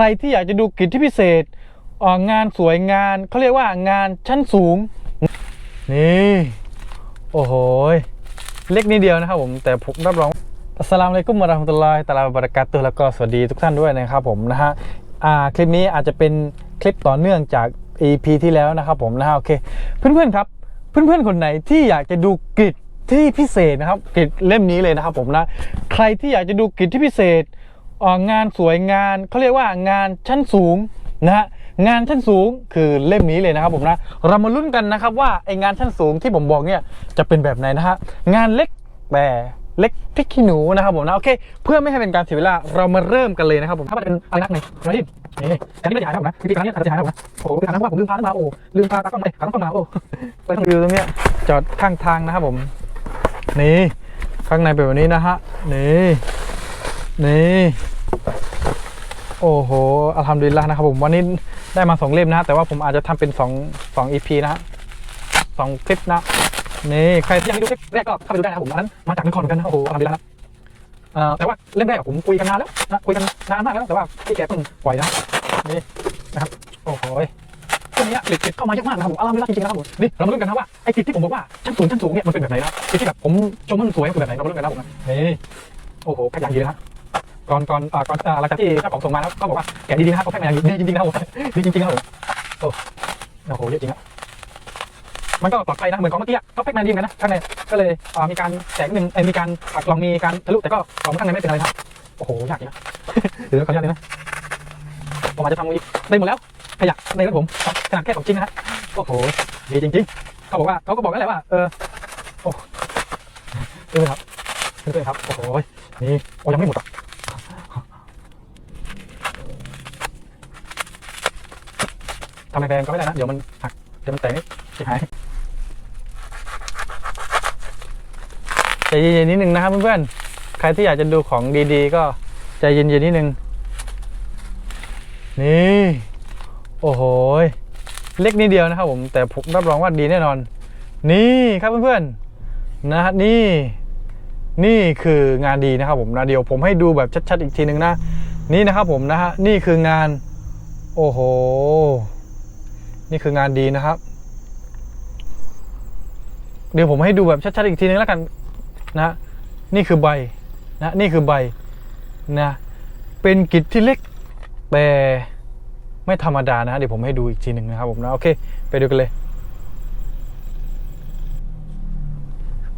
รที่อยากจะดูกิจที่พิเศษงานสวยงานเขาเรียกว่างานชั้นสูง นี่โอ้โหเล็กนิดเดียวนะครับผมแต่ผมรับรองอัสลามุอะลัยกุมวะเราะห์มตุลลอฮิตะอาลาบะบะเรากาตุฮ์แล้วก็สวัสดีทุกท่านด้วยนะครับผมนะฮะคลิปนี้อาจจะเป็นคลิปต่อเนื่องจาก EP ที่แล้วนะครับผมนะฮะโอเค เพื่อนๆครับ เพื่อนๆคนไหนที่อยากจะดูกิจที่พิเศษนะครับกิจเล่มนี้เลยนะครับผมนะใครที่อยากจะดูกิจที่พิเศษ งานสวยงานเขาเรียกว่างานชั้นสูงนะฮะงานชั้นสูงคือเล่มนี้เลยนะครับผมนะเรามาลุ้นกันนะครับว่าไองานชั้นสูงที่ผมบอกเนี่ยจะเป็นแบบไหนนะฮะงานเล็กแต่เล็กพริกขี้หนูนะครับผมนะโอเค เพื่อไม่ให้เป็นการเสียเวลาเรามาเริ่มกันเลยนะครับผมถ้ามันเป็นอะไรนักไหนมาดินี่แต่นี่ไม่ได้หายนะครับนะพี่ครั้งนี้อาจจะหายครับนะโอ้โหครั้งนั้นว่าผมลืมพาตั้งมาโอ้ลืมพาตากล้องไปขาตั้งมาโอ้ไปต้องดูตรงเนี้ยจอดข้างทางนะครับผม นี่ข้างในเป็นแบบนี้นะฮะนี่ นี่โอ้โหอัลฮัมดุลิลละนะครับผมวันนี้ได้มาสองเล่มนะแต่ว่าผมอาจจะทำเป็นสองสองอีพีนะสองคลิปนะนี่ใครที่ยังไม่ดูคลิปแรกก็เข้าไปดูได้นะครับผมอันนั้นมาจากนครเหมือนกันนะโอ้โหอัลฮัมดุลิลละนะแต่ว่าเล่มแรกผมคุยกันนานแล้วนะคุยกันนานมากแล้วแต่ว่าพี่แกเพิ่งปล่อยนะนี่นะครับโอ้โหช่วงนี้กลิดกลิดเข้ามาเยอะมากนะครับผมอัลฮัมดุลิลละจริงๆนะครับผมนี่เรามาลุ้นกันนะว่าไอ้กลิดที่ผมบอกว่าชั้นสูงชั้นสูงเนี่ยมันเป็นแบบไหนนะกลิดที่แบบผมชมว่ามันสวยมันเป็นแบบไหนเรามาลุ้นกันนะผมนี่โอ้โหแคอย่างดีนะฮะ ก่อนก่อนอ่าก่อนอ่าหลังจากที่เจ้าของส่งมาแล้วก็บอกว่าแกะดีๆนะครับเขาแพ็คมาอย่างดีดีจริงๆนะครับผมดีจริงๆนะครับผมโอ้โอ้โหเยอะจริงครับมันก็ปลอดภัยนะเหมือนของเมื่อกี้เขาแพ็คมาดีเหมือนกันนะข้างในก็เลยมีการแตกนิดนึงมีการปักลองมีการทะลุแต่ก็ของข้างในไม่เป็นอะไรครับโอ้โหยากจริงนะเดี๋ยวขออนุญาตเลยนะผมอาจจะทำอีกได้หมดแล้วขยะในรถผมขนาดแค่ของจริงนะฮะโอ้โหดีจริงๆเขาบอกว่าเขาก็บอกกันแหละว่าเออโอ้เออครับเออครับโอ้โหนี่โอ้ยังไม่หมดอะ ทำแรงๆก็ไม่ได้นะ เดี๋ยวมันหัก เดี๋ยวมันแตกเสียหายใจเย็นๆนิดนึงนะครับเพื่อนๆ ใครที่อยากจะดูของดีๆ ก็ใจเย็นๆนิดนึง นี่ โอ้โห เล็กนิดเดียวนะครับผม แต่ผมรับรองว่าดีแน่นอน นี่ครับเพื่อนๆ นะฮะนี่ นี่คืองานดีนะครับผมนะเดี๋ยวผมให้ดูแบบชัดๆอีกทีหนึ่งนะ นี่นะครับผมนะฮะ นี่คืองาน โอ้โห นี่คืองานดีนะครับ เดี๋ยวผมให้ดูแบบชัดๆอีกทีนึงแล้วกันนะ นี่คือใบนะนี่คือใบนะเป็นกิจที่เล็กแต่ไม่ธรรมดานะเดี๋ยวผมให้ดูอีกทีหนึ่งนะครับผมนะโอเค ไปดูกันเลย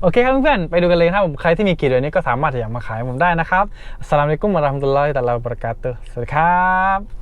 โอเคครับเพื่อนๆไปดูกันเลยนะครับผมใครที่มีกิจแบบนี้ก็สามารถจะอยากมาขายผมได้นะครับสลามุอะลัยกุมวะเรามะตุลลอฮิตะอาลาบะเระกาตุฮ์สวัสดีครับ